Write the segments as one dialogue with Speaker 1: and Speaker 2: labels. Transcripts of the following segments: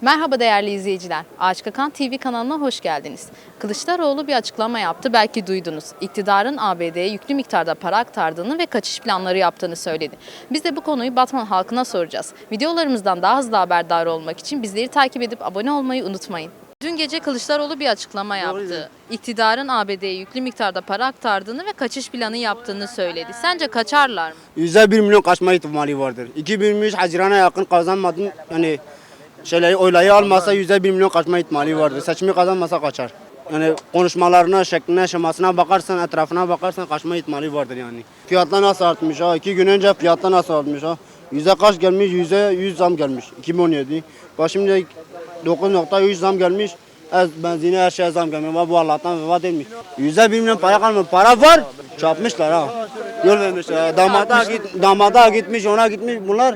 Speaker 1: Merhaba değerli izleyiciler. Ağaç Kakan TV kanalına hoş geldiniz. Kılıçdaroğlu bir açıklama yaptı, belki duydunuz. İktidarın ABD'ye yüklü miktarda para aktardığını ve kaçış planları yaptığını söyledi. Biz de bu konuyu Batman halkına soracağız. Videolarımızdan daha hızlı haberdar olmak için bizleri takip edip abone olmayı unutmayın. Dün gece Kılıçdaroğlu bir açıklama yaptı. İktidarın ABD'ye yüklü miktarda para aktardığını ve kaçış planı yaptığını söyledi. Sence kaçarlar mı?
Speaker 2: Yüzde bir milyon kaçma ihtimali vardır. 2023 Haziran'a yakın kazanmadın yani şeyleri oylayı almasa yüzde bir milyon kaçma ihtimali vardır. Seçimi kazanmasa kaçar. Yani konuşmalarına, şekline, şemasına bakarsan, etrafına bakarsan kaçma ihtimali vardır yani. Fiyatlar nasıl artmış ha? İki gün önce fiyatlar nasıl artmış ha? Yüzde kaç gelmiş? Yüzde yüz zam gelmiş. 2017. Bak şimdi 9.3 zam gelmiş. Ez, benzine her şeye zam gelmiş. Ama Bu Allah'tan vefat etmiş. Yüzde bir milyon para kalmadı. Para var. Çarpmışlar ha. Yol vermişler. Damada, git, damada gitmiş, ona gitmiş. Bunlar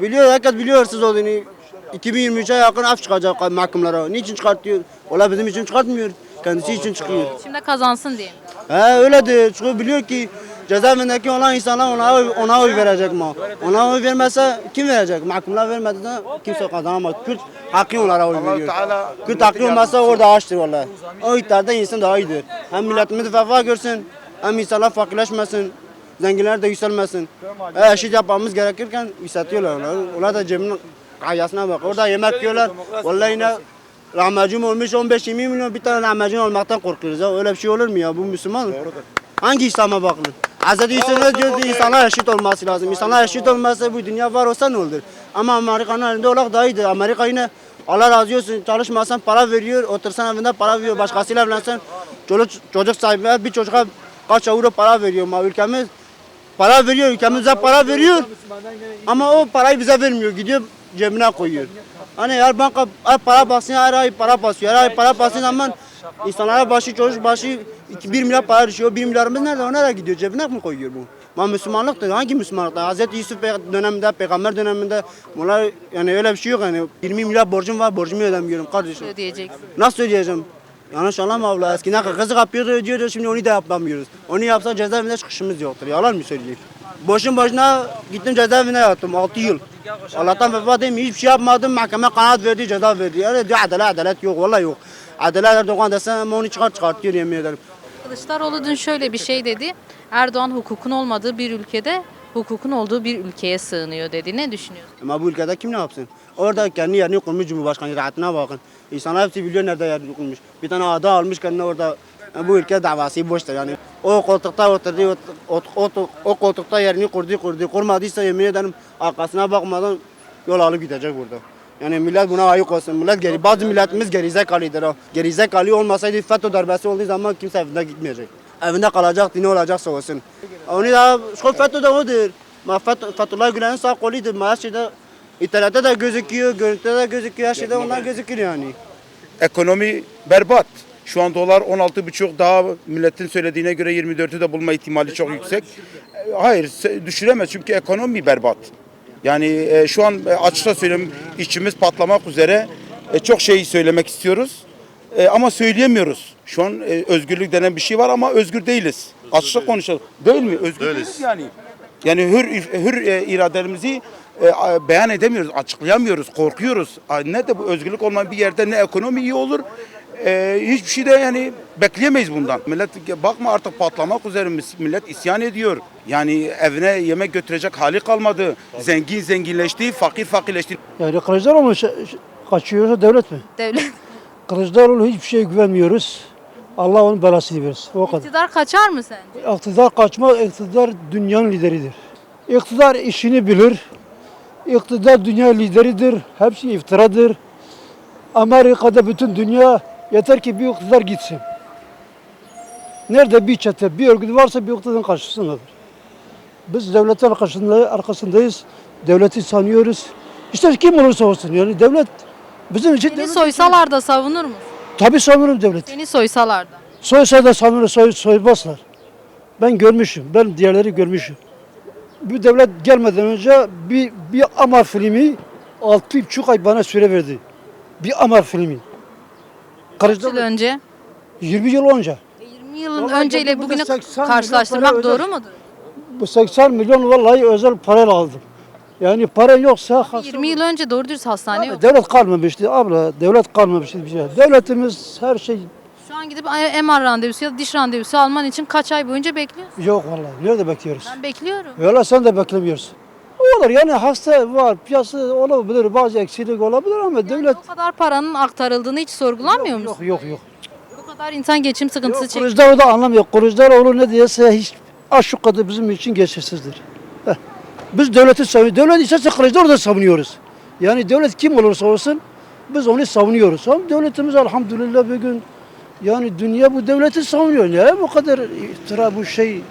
Speaker 2: biliyor, herkes biliyor hırsız olduğunu. 2023'e yakın af çıkacak mahkumlara. Niçin çıkartıyor? Ola bizim için çıkartmıyor. Kendisi için çıkıyor.
Speaker 1: Şimdi kazansın diye.
Speaker 2: He öyledir. Çünkü biliyor ki cezaevindeki olan insanlar ona oy, ona oy verecek mi? Ona oy vermezse kim verecek? Mahkumlar vermediyse kimse kazanamaz. Kürt hakkı onlara oy veriyor. Kürt hakkı olmazsa orada açtır vallahi. O iktidarda insan daha iyidir. Hem milletimiz refah görsün, hem insanlar fakirleşmesin. Zenginler de yükselmesin. E, eşit yapmamız gerekirken yükseltiyorlar. Onlar da cebinin kayasına bak. Orada yemek yiyorlar. Vallahi yine lahmacun olmuş 15-20 milyon bir tane lahmacun olmaktan korkuyoruz. Ya. Öyle bir şey olur mu ya? Bu Müslüman. Hangi İslam'a bakılır? Hz. Yusuf diyordu insanlar eşit olması lazım. İnsanlar eşit olmazsa bu dünya var olsa ne olur? Ama Amerika'nın elinde olak daha iyidir. Amerika yine Allah razı olsun çalışmasan para veriyor, otursan evinde para veriyor, başkasıyla evlensen çocuk, çocuk sahibi bir çocuğa kaç euro para veriyor ama ülkemiz para veriyor, ülkemize para veriyor ama o parayı bize vermiyor, gidiyor cebine koyuyor. Hani her banka her para basıyor, her ay para basıyor, her ay para basıyor zaman insanlara başı, çocuk başı 1 milyar para düşüyor. 1 milyarımız nerede? O nereye gidiyor? Cebine mi koyuyor bu? Ama Müslümanlıktır. Hangi Müslümanlıktır? Hazreti Yusuf döneminde, peygamber döneminde bunlar yani öyle bir şey yok yani. 20 milyar borcum var, borcumu ödemiyorum kardeşim.
Speaker 1: Ödeyeceksin.
Speaker 2: Nasıl ödeyeceğim? Yanlış anlama abla. Eskiden kızı kapıyordu ödüyordu şimdi onu da yapamıyoruz. Onu yapsa cezaevinde çıkışımız yoktur. Yalan mı söyleyeyim? Boşun boşuna gittim cezaevine yattım 6 yıl. Allah'tan vefat etmiyor. Hiçbir şey yapmadım. Mahkeme kanaat verdi, ceza verdi. Yani diyor adalet, adalet yok. Vallahi yok. Adalet Erdoğan desen ama onu çıkar çıkartıyor yemin ederim.
Speaker 1: Kılıçdaroğlu dün şöyle bir şey dedi. Erdoğan hukukun olmadığı bir ülkede hukukun olduğu bir ülkeye sığınıyor dedi. Ne düşünüyorsun?
Speaker 2: Ama bu ülkede kim ne yapsın? Orada kendi yerini kurmuş Cumhurbaşkanı rahatına bakın. İnsanlar hepsi biliyor nerede yerini kurmuş. Bir tane ada almış kendine orada. Bu ülke davası boştur yani. O koltukta oturdu, o, o, o, koltukta yerini kurdu, kurdu. Kurmadıysa yemin ederim arkasına bakmadan yol alıp gidecek burada. Yani millet buna ayık olsun. Millet geri, bazı milletimiz gerizekalıdır ha. Gerizekalı olmasaydı FETÖ darbesi olduğu zaman kimse evinde gitmeyecek. Evinde kalacak, dini olacaksa olsun. Onu da, şu FETÖ de odur. Ma Feth- Fethullah Gülen'in sağ koludur. Ma her şeyde, internette de gözüküyor, görüntüde de gözüküyor, her şeyde onlar gözüküyor yani.
Speaker 3: ekonomi berbat. Şu an dolar 16,5 daha milletin söylediğine göre 24'ü de bulma ihtimali çok yüksek. E, Hayır düşüremez çünkü ekonomi berbat. Yani e, şu an e, açıkça söyleyeyim işçimiz patlamak üzere E, çok şey söylemek istiyoruz E, ama söyleyemiyoruz. Şu an e, özgürlük denen bir şey var ama özgür değiliz. Açıkça konuşalım. Değil mi? Özgür değiliz yani. Yani hür hür e, iradelerimizi e, beyan edemiyoruz, açıklayamıyoruz, korkuyoruz. Ne de bu özgürlük olmayan bir yerde ne ekonomi iyi olur, e, hiçbir şey de yani bekleyemeyiz bundan. Millet bakma artık patlamak üzere mis- millet isyan ediyor. Yani evine yemek götürecek hali kalmadı. Zengin zenginleşti, fakir fakirleşti.
Speaker 4: Yani Kılıçdaroğlu kaçıyorsa devlet mi?
Speaker 1: Devlet.
Speaker 4: Kılıçdaroğlu hiçbir şeye güvenmiyoruz. Allah onun belasını versin. O kadar.
Speaker 1: İktidar kaçar mı sence?
Speaker 4: İktidar kaçma, iktidar dünyanın lideridir. İktidar işini bilir. İktidar dünya lideridir. Hepsi iftiradır. Amerika'da bütün dünya yeter ki bir iktidar gitsin. Nerede bir çete, bir örgüt varsa bir iktidarın karşısındadır. Biz devletin arkasında, arkasındayız. Devleti sanıyoruz. İşte kim olursa olsun yani devlet bizim için
Speaker 1: Seni
Speaker 4: devlet-
Speaker 1: soysalar da savunur mu?
Speaker 4: Tabii savunurum devleti.
Speaker 1: Seni soysalar da.
Speaker 4: Soysa da sanırım soy, soymazlar. Ben görmüşüm. Ben diğerleri görmüşüm. Bu devlet gelmeden önce bir, bir Amar filmi altı buçuk ay bana süre verdi. Bir Amar filmi.
Speaker 1: Kaç yıl önce?
Speaker 4: 20 yıl önce.
Speaker 1: E, 20 yılın
Speaker 4: Vallahi
Speaker 1: önceyle
Speaker 4: geldi burada
Speaker 1: bugünü
Speaker 4: 80 milyon
Speaker 1: karşılaştırmak doğru
Speaker 4: öder.
Speaker 1: mudur?
Speaker 4: Bu 80 milyon vallahi özel parayla aldım. Yani para yoksa hasta
Speaker 1: 20 yıl önce doğru dürüst hastane
Speaker 4: Abi
Speaker 1: yok.
Speaker 4: devlet kalmamıştı abla. Devlet kalmamıştı bir şey. Devletimiz her şey
Speaker 1: Şu an gidip MR randevusu ya da diş randevusu alman için kaç ay boyunca bekliyorsun?
Speaker 4: yok vallahi. Nerede bekliyoruz?
Speaker 1: Ben bekliyorum.
Speaker 4: Öyle sen de beklemiyorsun. Olur yani hasta var, piyasa olabilir, bazı eksilik olabilir ama devlet
Speaker 1: O kadar paranın aktarıldığını hiç sorgulamıyor musun?
Speaker 4: yok yok yok.
Speaker 1: Bu kadar insan geçim sıkıntısı çekiyor.
Speaker 4: Kılıçdaroğlu da anlamıyor. Kılıçdaroğlu ne diyese hiç aşık kadar bizim için geçersizdir. Heh. Biz devleti savunuyoruz. Devlet isterse Kılıçdaroğlu da savunuyoruz. Yani devlet kim olursa olsun biz onu savunuyoruz. Ama devletimiz elhamdülillah bugün yani dünya bu devleti savunuyor. Ne bu kadar iftira bu şey.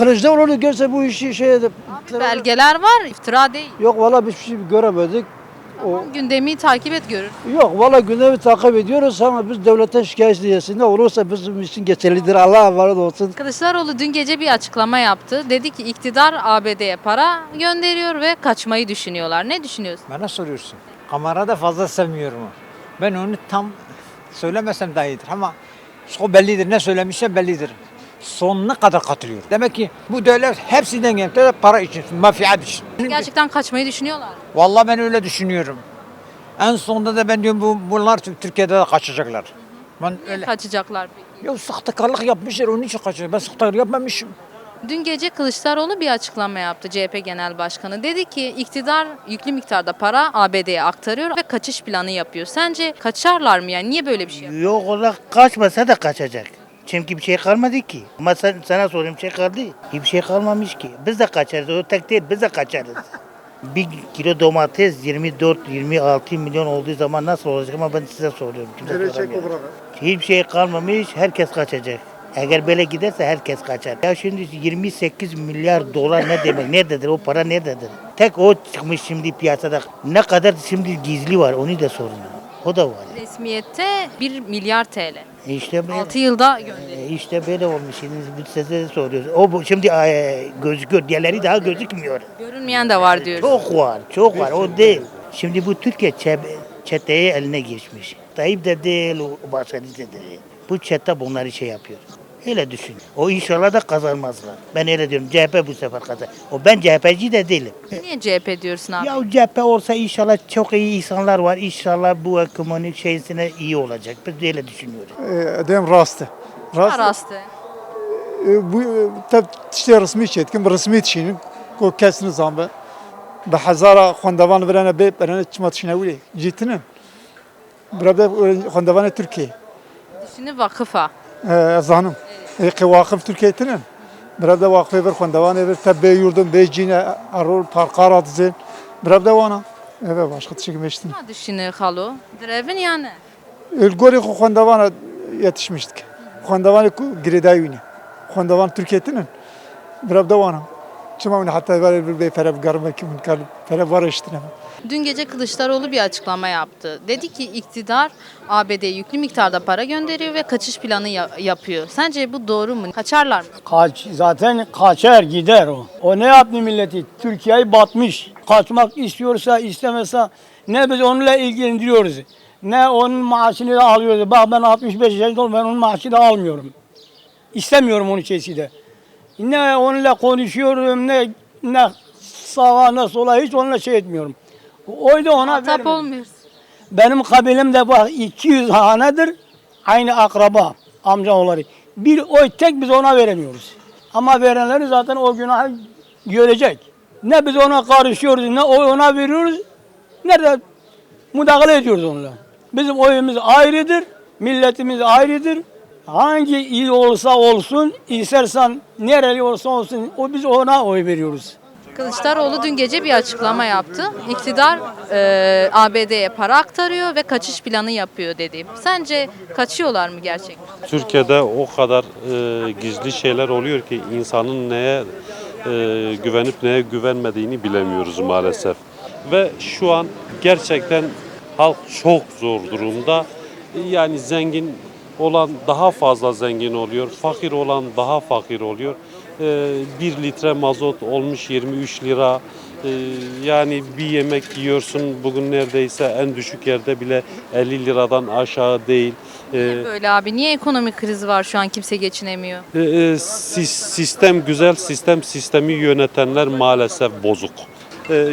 Speaker 4: Kılıçdaroğlu görse bu işi şey edip
Speaker 1: Belgeler var, iftira değil.
Speaker 4: Yok valla bir şey göremedik. O,
Speaker 1: Gündemi takip et görür.
Speaker 4: yok valla gündemi takip ediyoruz ama biz devletten şikayet Ne olursa bizim için geçerlidir. Allah'a emanet olsun.
Speaker 1: Kılıçdaroğlu dün gece bir açıklama yaptı. Dedi ki iktidar ABD'ye para gönderiyor ve kaçmayı düşünüyorlar. Ne düşünüyorsun?
Speaker 5: Bana soruyorsun. Kamerada fazla sevmiyorum. Ben onu tam söylemesem daha iyidir ama o bellidir. Ne söylemişse bellidir. Sonuna kadar katılıyorum. Demek ki bu devlet hepsinden gelip para için, mafya için.
Speaker 1: Gerçekten kaçmayı düşünüyorlar.
Speaker 5: Vallahi ben öyle düşünüyorum. En sonunda da ben diyorum bu, bunlar Türkiye'de de kaçacaklar. Ben öyle.
Speaker 1: Kaçacaklar peki.
Speaker 5: Ya sahtekarlık yapmışlar onun için kaçıyor. Ben sahtekarlık yapmamışım.
Speaker 1: Dün gece Kılıçdaroğlu bir açıklama yaptı CHP Genel Başkanı. Dedi ki iktidar yüklü miktarda para ABD'ye aktarıyor ve kaçış planı yapıyor. Sence kaçarlar mı yani? Niye böyle bir şey yapıyor?
Speaker 6: Yok ola kaçmasa da kaçacak. Çünkü bir şey kalmadı ki. Ama sen, sana sorayım şey kaldı. Hiçbir şey kalmamış ki. Biz de kaçarız. O tek değil biz de kaçarız. bir kilo domates 24-26 milyon olduğu zaman nasıl olacak ama ben size soruyorum. Kimse soramıyor. Hiçbir şey kalmamış. Herkes kaçacak. Eğer böyle giderse herkes kaçar. Ya şimdi 28 milyar dolar ne demek? Nerededir? O para nerededir? Tek o çıkmış şimdi piyasada. Ne kadar şimdi gizli var onu da sorun. O da var.
Speaker 1: Resmiyette 1 milyar TL.
Speaker 6: E İşte böyle.
Speaker 1: 6 yılda gönderiyor.
Speaker 6: E İşte böyle olmuş. Şimdi biz size de soruyoruz. O bu, şimdi e, gözüküyor. Diğerleri daha gözükmüyor.
Speaker 1: Görünmeyen de var diyor.
Speaker 6: Çok var. Çok var. O değil. Şimdi bu Türkiye çe- çeteye eline geçmiş. Tayyip de değil, o başkası da değil. Bu çete bunları şey yapıyor. Hele düşün. O inşallah da kazanmazlar. Ben öyle diyorum. CHP bu sefer kazan. O ben CHP'ci de değilim.
Speaker 1: Niye CHP diyorsun abi?
Speaker 6: Ya CHP olsa inşallah çok iyi insanlar var. İnşallah bu ekonomik şeysine iyi olacak. Biz de öyle düşünüyoruz.
Speaker 7: E, Dem rastı.
Speaker 1: Rastı.
Speaker 7: E, bu e, tabi işte resmi çetkin, resmi çinin. Ko kesin zambı. Be hazara kondavan verene be verene çıma çine uli.
Speaker 1: Citinim. Burada kondavan Türkiye. Şimdi vakıfa.
Speaker 7: Ee, zanım. Eki vakıf Türkiye'nin. Birab da vakfı bir kondavan evir tebbe yurdum beycine arul parkar adıcı. Birab vana. Evet başka teşekkür ederim.
Speaker 1: Ne düşünüyor halu? Direvin yani.
Speaker 7: Ölgori kondavana yetişmiştik. Kondavan giredayuni. Kondavan Türkiye'nin. Birab da vana. Çıma hatta var bir bey ferab garmak ki munkar ferab var işte.
Speaker 1: Dün gece Kılıçdaroğlu bir açıklama yaptı. Dedi ki iktidar ABD'ye yüklü miktarda para gönderiyor ve kaçış planı ya- yapıyor. Sence bu doğru mu? Kaçarlar mı?
Speaker 8: Kaç, zaten kaçar gider o. O ne yaptı milleti? Türkiye'yi batmış. Kaçmak istiyorsa istemezse ne biz onunla ilgilendiriyoruz. Ne onun maaşını da alıyoruz. Bak ben 65 yaşında oldum ben onun maaşını da almıyorum. İstemiyorum onun şeysi de. Ne onunla konuşuyorum ne ne sağa ne sola hiç onunla şey etmiyorum. O da ona
Speaker 1: Muhatap
Speaker 8: vermedim.
Speaker 1: olmuyoruz.
Speaker 8: Benim kabilemde bak 200 hanedir. Aynı akraba, amcaoğulları. Bir oy tek biz ona veremiyoruz. Ama verenleri zaten o günahı görecek. Ne biz ona karışıyoruz, ne oy ona veriyoruz, ne de müdahale ediyoruz onunla. Bizim oyumuz ayrıdır, milletimiz ayrıdır. Hangi il olsa olsun, istersen nereli olsa olsun, o biz ona oy veriyoruz.
Speaker 1: Kılıçdaroğlu dün gece bir açıklama yaptı. İktidar e, ABD'ye para aktarıyor ve kaçış planı yapıyor dedi. Sence kaçıyorlar mı gerçekten?
Speaker 9: Türkiye'de o kadar e, gizli şeyler oluyor ki insanın neye e, güvenip neye güvenmediğini bilemiyoruz maalesef. Ve şu an gerçekten halk çok zor durumda. Yani zengin olan daha fazla zengin oluyor, fakir olan daha fakir oluyor. E, bir litre mazot olmuş 23 lira. E, yani bir yemek yiyorsun bugün neredeyse en düşük yerde bile 50 liradan aşağı değil. E,
Speaker 1: Böyle abi niye ekonomik kriz var şu an kimse geçinemiyor?
Speaker 9: e, sis- sistem güzel, sistem sistemi yönetenler maalesef bozuk.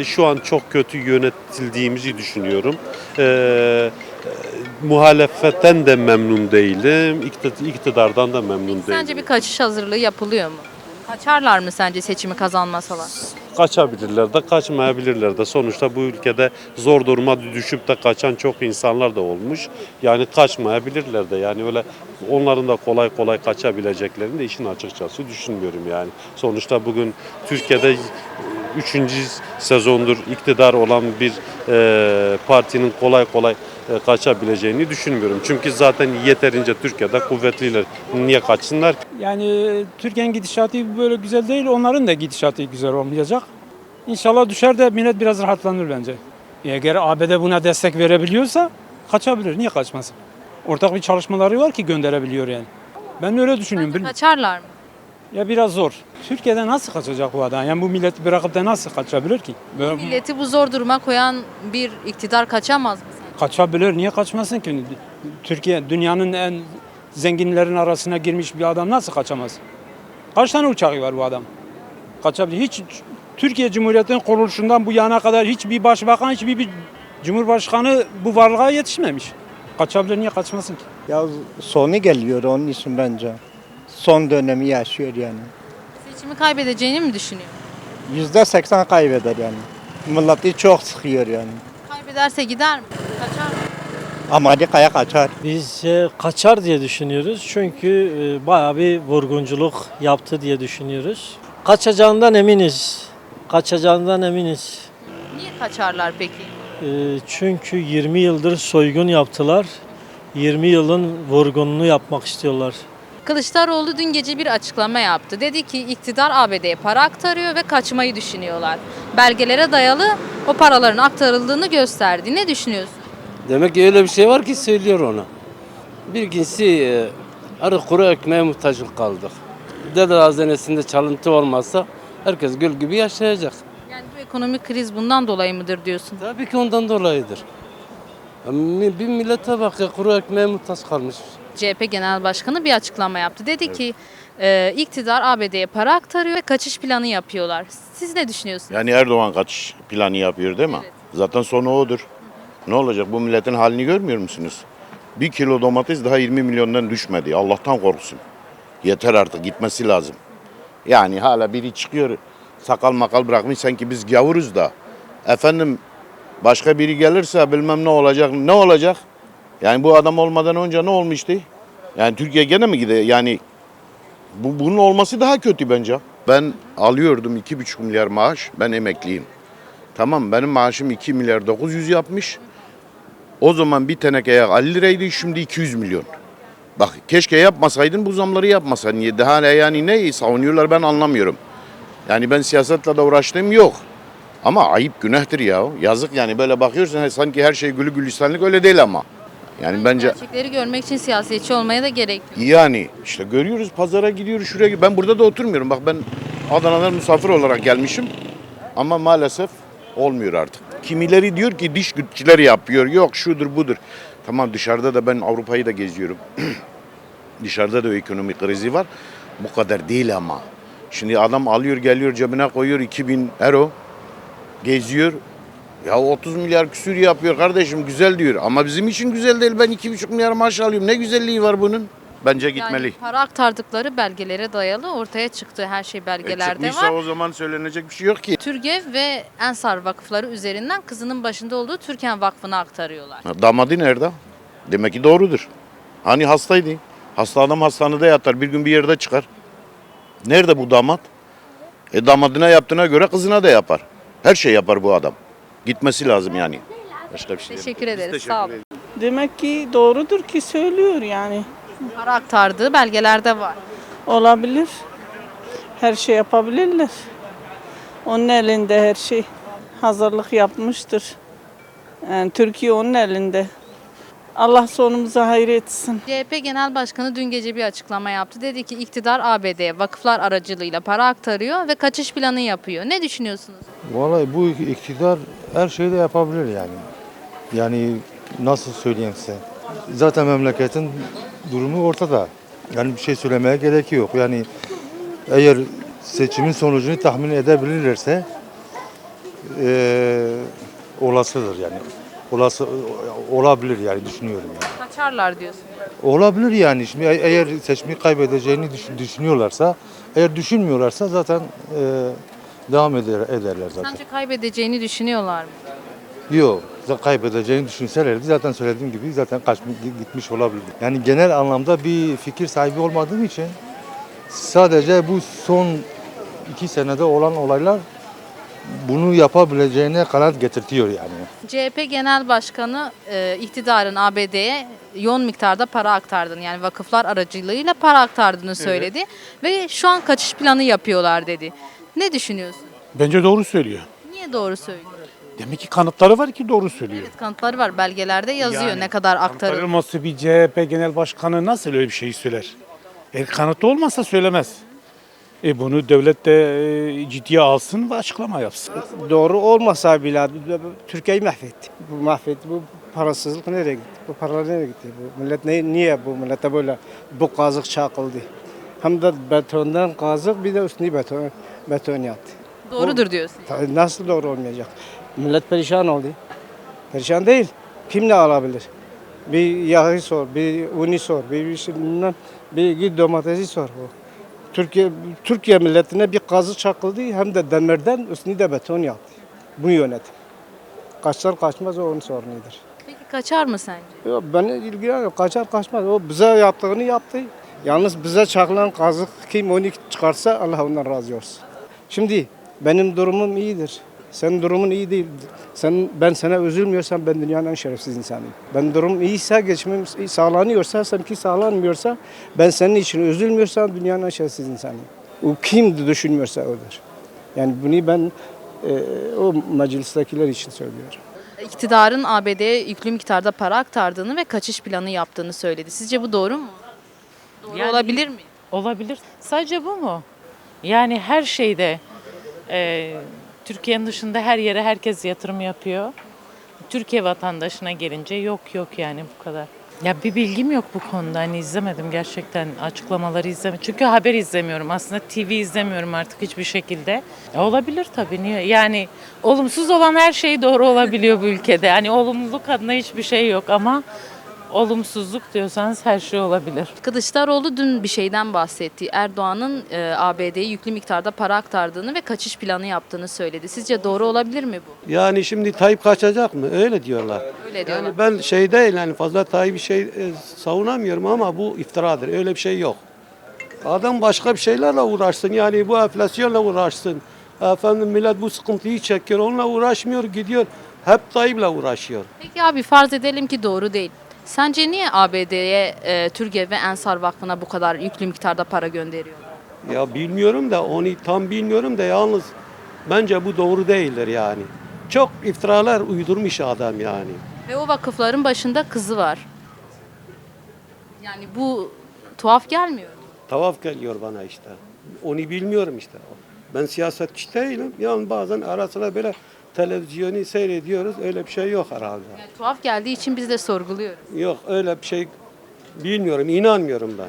Speaker 9: şu an çok kötü yönetildiğimizi düşünüyorum. E, e, muhalefetten de memnun değilim, iktid- iktidardan da memnun değilim.
Speaker 1: Sence bir kaçış hazırlığı yapılıyor mu? Kaçarlar mı sence seçimi kazanmasalar?
Speaker 9: kaçabilirler de kaçmayabilirler de. Sonuçta bu ülkede zor duruma düşüp de kaçan çok insanlar da olmuş. Yani kaçmayabilirler de. Yani öyle onların da kolay kolay kaçabileceklerini de işin açıkçası düşünmüyorum yani. Sonuçta bugün Türkiye'de üçüncü sezondur iktidar olan bir e, partinin kolay kolay kaçabileceğini düşünmüyorum. Çünkü zaten yeterince Türkiye'de kuvvetliler. Niye kaçsınlar?
Speaker 10: Yani Türkiye'nin gidişatı böyle güzel değil, onların da gidişatı güzel olmayacak. İnşallah düşer de millet biraz rahatlanır bence. Eğer ABD buna destek verebiliyorsa kaçabilir. Niye kaçmasın? Ortak bir çalışmaları var ki gönderebiliyor yani. Ben öyle düşünüyorum. Bil-
Speaker 1: Kaçarlar mı?
Speaker 10: Ya biraz zor. Türkiye'de nasıl kaçacak bu adam? Yani bu milleti bırakıp da nasıl kaçabilir ki? Böyle
Speaker 1: Milleti bu zor duruma koyan bir iktidar kaçamaz mı?
Speaker 10: Kaçabilir. Niye kaçmasın ki? Türkiye dünyanın en zenginlerin arasına girmiş bir adam nasıl kaçamaz? Kaç tane uçağı var bu adam? Kaçabilir. Hiç Türkiye Cumhuriyeti'nin kuruluşundan bu yana kadar hiçbir başbakan, hiçbir bir cumhurbaşkanı bu varlığa yetişmemiş. Kaçabilir, niye kaçmasın ki?
Speaker 11: Ya sonu geliyor onun için bence. Son dönemi yaşıyor yani.
Speaker 1: Seçimi kaybedeceğini mi düşünüyor?
Speaker 11: Yüzde seksen kaybeder yani. Milleti çok sıkıyor yani.
Speaker 1: Kaybederse gider mi? Kaçar mı?
Speaker 11: Amerika'ya kaçar.
Speaker 12: Biz e, kaçar diye düşünüyoruz çünkü e, bayağı bir vurgunculuk yaptı diye düşünüyoruz. Kaçacağından eminiz. Kaçacağından eminiz.
Speaker 1: Niye kaçarlar peki?
Speaker 12: E, çünkü 20 yıldır soygun yaptılar. 20 yılın vurgununu yapmak istiyorlar.
Speaker 1: Kılıçdaroğlu dün gece bir açıklama yaptı. Dedi ki iktidar ABD'ye para aktarıyor ve kaçmayı düşünüyorlar. Belgelere dayalı o paraların aktarıldığını gösterdi. Ne düşünüyorsun?
Speaker 13: Demek ki öyle bir şey var ki söylüyor ona. Bir ikincisi e, arı kuru ekmeğe muhtaç kaldık. Dede hazinesinde çalıntı olmazsa herkes gül gibi yaşayacak.
Speaker 1: Yani bu ekonomik kriz bundan dolayı mıdır diyorsun?
Speaker 13: Tabii ki ondan dolayıdır. Bir millete bak ya kuru ekmeğe muhtaç kalmış.
Speaker 1: CHP Genel Başkanı bir açıklama yaptı. Dedi ki e, iktidar ABD'ye para aktarıyor ve kaçış planı yapıyorlar. Siz ne düşünüyorsunuz?
Speaker 3: Yani Erdoğan kaç planı yapıyor değil mi? Zaten sonu odur. Ne olacak bu milletin halini görmüyor musunuz? Bir kilo domates daha 20 milyondan düşmedi. Allah'tan korksun. Yeter artık gitmesi lazım. Yani hala biri çıkıyor sakal makal bırakmış sanki biz gavuruz da. Efendim başka biri gelirse bilmem ne olacak. Ne olacak? Yani bu adam olmadan önce ne olmuştu? Yani Türkiye gene mi gidiyor? Yani bu, bunun olması daha kötü bence. Ben alıyordum 2,5 milyar maaş. Ben emekliyim. Tamam benim maaşım 2 milyar 900 yapmış. O zaman bir tenekeye 50 liraydı şimdi 200 milyon. Bak keşke yapmasaydın bu zamları yapmasaydın. Ya Daha yani neyi savunuyorlar ben anlamıyorum. Yani ben siyasetle de uğraştığım yok. Ama ayıp günahtır ya. Yazık yani böyle bakıyorsun sanki her şey gülü gülistanlık öyle değil ama. Yani bence
Speaker 1: Gerçekleri görmek için siyasetçi olmaya da gerek yok.
Speaker 3: yani işte görüyoruz pazara gidiyoruz şuraya. Ben burada da oturmuyorum. Bak ben Adana'dan misafir olarak gelmişim. Ama maalesef olmuyor artık. Kimileri diyor ki diş gütçüler yapıyor. Yok şudur budur. Tamam dışarıda da ben Avrupa'yı da geziyorum. dışarıda da ekonomik krizi var. Bu kadar değil ama. Şimdi adam alıyor geliyor cebine koyuyor 2000 euro. Geziyor. Ya 30 milyar küsür yapıyor kardeşim güzel diyor. Ama bizim için güzel değil. Ben 2,5 milyar maaş alıyorum. Ne güzelliği var bunun? Bence gitmeli.
Speaker 1: Yani para aktardıkları belgelere dayalı ortaya çıktı. Her şey
Speaker 3: E,
Speaker 1: belgelerde
Speaker 3: çıkmışsa
Speaker 1: var.
Speaker 3: o zaman söylenecek bir şey yok ki.
Speaker 1: Türgev ve Ensar vakıfları üzerinden kızının başında olduğu Türken Vakfı'na aktarıyorlar.
Speaker 3: Ha, Damadı nerede? Demek ki doğrudur. Hani hastaydı. Hasta adam hastanede yatar. Bir gün bir yerde çıkar. Nerede bu damat? E damadına yaptığına göre kızına da yapar. Her şey yapar bu adam. Gitmesi lazım yani. Başka bir şey.
Speaker 1: Teşekkür ederiz.
Speaker 3: teşekkür
Speaker 1: Sağ olun.
Speaker 14: Demek ki doğrudur ki söylüyor yani.
Speaker 1: Para aktardığı belgelerde var.
Speaker 14: Olabilir. Her şey yapabilirler. Onun elinde her şey. Hazırlık yapmıştır. Yani Türkiye onun elinde. Allah sonumuza hayır etsin.
Speaker 1: CHP Genel Başkanı dün gece bir açıklama yaptı. Dedi ki iktidar ABD'ye vakıflar aracılığıyla para aktarıyor ve kaçış planı yapıyor. Ne düşünüyorsunuz?
Speaker 11: Vallahi bu iktidar her şeyi de yapabilir yani. Yani nasıl söyleyeyim size? Zaten memleketin durumu ortada. Yani bir şey söylemeye gerek yok. Yani eğer seçimin sonucunu tahmin edebilirlerse e, olasıdır yani. Olası olabilir yani düşünüyorum yani.
Speaker 1: Kaçarlar diyorsun.
Speaker 11: Olabilir yani. Şimdi e- eğer seçimi kaybedeceğini düşün- düşünüyorlarsa, eğer düşünmüyorlarsa zaten e, devam eder, ederler zaten.
Speaker 1: Sence kaybedeceğini düşünüyorlar mı?
Speaker 11: Yok. Kaybedeceğini düşünselerdi zaten söylediğim gibi zaten kaçmış gitmiş olabilir. Yani genel anlamda bir fikir sahibi olmadığım için sadece bu son iki senede olan olaylar bunu yapabileceğine kanaat getirtiyor yani.
Speaker 1: CHP Genel Başkanı e, iktidarın ABD'ye yoğun miktarda para aktardığını yani vakıflar aracılığıyla para aktardığını söyledi ve şu an kaçış planı yapıyorlar dedi. Ne düşünüyorsun?
Speaker 15: Bence doğru söylüyor.
Speaker 1: Niye doğru söylüyor?
Speaker 15: Demek ki kanıtları var ki doğru söylüyor.
Speaker 1: Evet kanıtları var belgelerde yazıyor
Speaker 15: Yani
Speaker 1: ne kadar aktarıldı.
Speaker 15: Aktarılması bir CHP genel başkanı nasıl öyle bir şey söyler? Eğer kanıtı olmazsa söylemez. E bunu devlet de e, ciddiye alsın ve açıklama yapsın.
Speaker 8: Doğru olmasa bile Türkiye'yi mahvetti. Bu mahvetti. Bu parasızlık nereye gitti? Bu paralar nereye gitti? Bu millet ne, niye bu millete böyle bu kazık çakıldı? Hem de betondan kazık bir de üstüne beton, beton yaptı.
Speaker 1: Doğrudur diyorsun.
Speaker 8: Tabii Nasıl doğru olmayacak? Millet perişan oldu. Perişan değil. Kim ne alabilir? Bir yağı sor, bir uni sor, bir, bir şey bilmem, bir git domatesi sor. Bu. Türkiye Türkiye milletine bir kazı çakıldı hem de demirden üstüne de beton yaptı. Bu yönetim. Kaçar kaçmaz o onun sorunudur.
Speaker 1: Peki kaçar mı sence?
Speaker 8: Yok beni ilgilenmiyor. Kaçar kaçmaz. O bize yaptığını yaptı. Yalnız bize çakılan kazık kim onu çıkarsa Allah ondan razı olsun. Şimdi benim durumum iyidir. Senin durumun iyi değil. Sen, ben sana üzülmüyorsam ben dünyanın en şerefsiz insanıyım. Ben durum iyiyse, geçimim sağlanıyorsa, seninki sağlanmıyorsa, ben senin için üzülmüyorsam dünyanın en şerefsiz insanıyım. O kim düşünmüyorsa odur. Yani bunu ben e, o meclistekiler için söylüyorum.
Speaker 1: İktidarın ABD'ye yüklü miktarda para aktardığını ve kaçış planı yaptığını söyledi. Sizce bu doğru mu? Doğru
Speaker 16: Yani-
Speaker 1: olabilir mi?
Speaker 16: Olabilir. Sadece bu mu? Yani her şeyde e, Türkiye'nin dışında her yere herkes yatırım yapıyor. Türkiye vatandaşına gelince yok yok yani bu kadar. Ya bir bilgim yok bu konuda. Hani izlemedim gerçekten açıklamaları izlemedim. Çünkü haber izlemiyorum. Aslında TV izlemiyorum artık hiçbir şekilde. E, olabilir tabii. Niye? Yani olumsuz olan her şey doğru olabiliyor bu ülkede. Yani olumluluk adına hiçbir şey yok ama olumsuzluk diyorsanız her şey olabilir.
Speaker 1: Kılıçdaroğlu dün bir şeyden bahsetti. Erdoğan'ın e, ABD'ye yüklü miktarda para aktardığını ve kaçış planı yaptığını söyledi. Sizce doğru olabilir mi bu?
Speaker 17: Yani şimdi Tayyip kaçacak mı? Öyle diyorlar.
Speaker 1: Öyle diyorlar.
Speaker 17: Yani ben şey değil yani fazla Tayyip'i şey e, savunamıyorum ama bu iftiradır. Öyle bir şey yok. Adam başka bir şeylerle uğraşsın. Yani bu enflasyonla uğraşsın. Efendim millet bu sıkıntıyı çekiyor. Onunla uğraşmıyor gidiyor. Hep Tayyip'le uğraşıyor.
Speaker 1: Peki abi farz edelim ki doğru değil. Sence niye ABD'ye e, Türkiye ve Ensar Vakfı'na bu kadar yüklü miktarda para gönderiyor?
Speaker 17: Ya bilmiyorum da onu tam bilmiyorum da yalnız bence bu doğru değildir yani. Çok iftiralar uydurmuş adam yani.
Speaker 1: Ve o vakıfların başında kızı var. Yani bu tuhaf gelmiyor.
Speaker 17: Tavaf geliyor bana işte. Onu bilmiyorum işte. Ben siyasetçi değilim. Yani bazen ara sıra böyle televizyonu seyrediyoruz. Öyle bir şey yok herhalde.
Speaker 1: Yani tuhaf geldiği için biz de sorguluyoruz.
Speaker 17: Yok öyle bir şey bilmiyorum. inanmıyorum ben.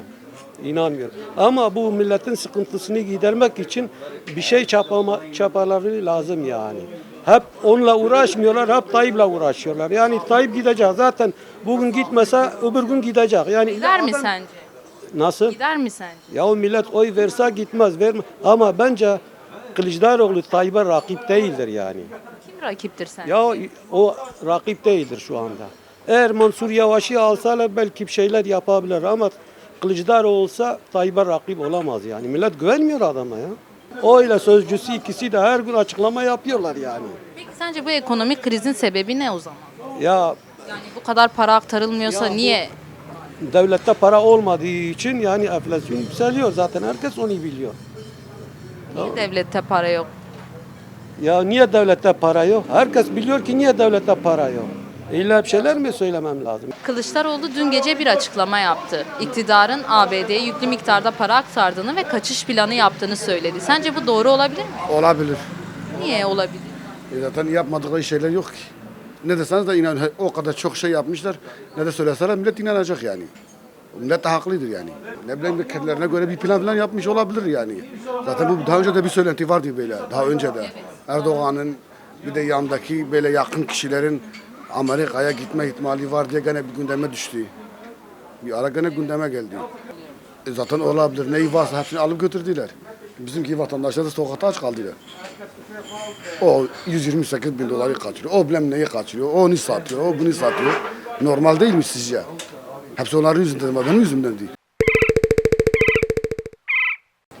Speaker 17: İnanmıyorum. Ama bu milletin sıkıntısını gidermek için bir şey çapama, çapaları lazım yani. Hep onunla uğraşmıyorlar, hep Tayyip'le uğraşıyorlar. Yani Tayyip gidecek. Zaten bugün gitmese öbür gün gidecek. Yani
Speaker 1: Gider mi
Speaker 17: adam-
Speaker 1: sence?
Speaker 17: Nasıl?
Speaker 1: Gider mi sence?
Speaker 17: Ya o millet oy verse gitmez verme. Ama bence Kılıçdaroğlu Tayyip'e rakip değildir yani.
Speaker 1: Kim rakiptir sence?
Speaker 17: Ya o, o rakip değildir şu anda. Eğer Mansur Yavaş'ı alsalar belki bir şeyler yapabilir ama Kılıçdaroğlu olsa Tayyip'e rakip olamaz yani. Millet güvenmiyor adama ya. O ile sözcüsü ikisi de her gün açıklama yapıyorlar yani.
Speaker 1: Peki sence bu ekonomik krizin sebebi ne o zaman?
Speaker 17: Ya
Speaker 1: Yani bu kadar para aktarılmıyorsa
Speaker 17: Ya bu-
Speaker 1: niye?
Speaker 17: devlette para olmadığı için yani enflasyon yükseliyor zaten herkes onu biliyor.
Speaker 1: Niye devlette para yok?
Speaker 17: Ya niye devlette para yok? Herkes biliyor ki niye devlette para yok. İlla bir şeyler mi söylemem lazım?
Speaker 1: Kılıçdaroğlu dün gece bir açıklama yaptı. İktidarın ABD'ye yüklü miktarda para aktardığını ve kaçış planı yaptığını söyledi. Sence bu doğru olabilir mi?
Speaker 18: Olabilir.
Speaker 1: Niye olabilir?
Speaker 18: E zaten yapmadıkları şeyler yok ki. Ne deseniz de inan o kadar çok şey yapmışlar. Ne de söyleseler millet inanacak yani. Millet de haklıdır yani. Ne bileyim kendilerine göre bir plan falan yapmış olabilir yani. Zaten bu daha önce de bir söylenti vardı böyle. Daha önce de. Erdoğan'ın Bir de yandaki böyle yakın kişilerin Amerika'ya gitme ihtimali var diye gene bir gündeme düştü. Bir ara gene gündeme geldi. E zaten olabilir. Neyi varsa hepsini alıp götürdüler. Bizimki vatandaşlar da sokakta aç kaldılar. O 128 bin doları kaçırıyor. O bilmem neyi kaçırıyor. O onu satıyor. O bunu satıyor. Normal değil mi sizce? Hepsi onların yüzünden. Benim yüzümden değil.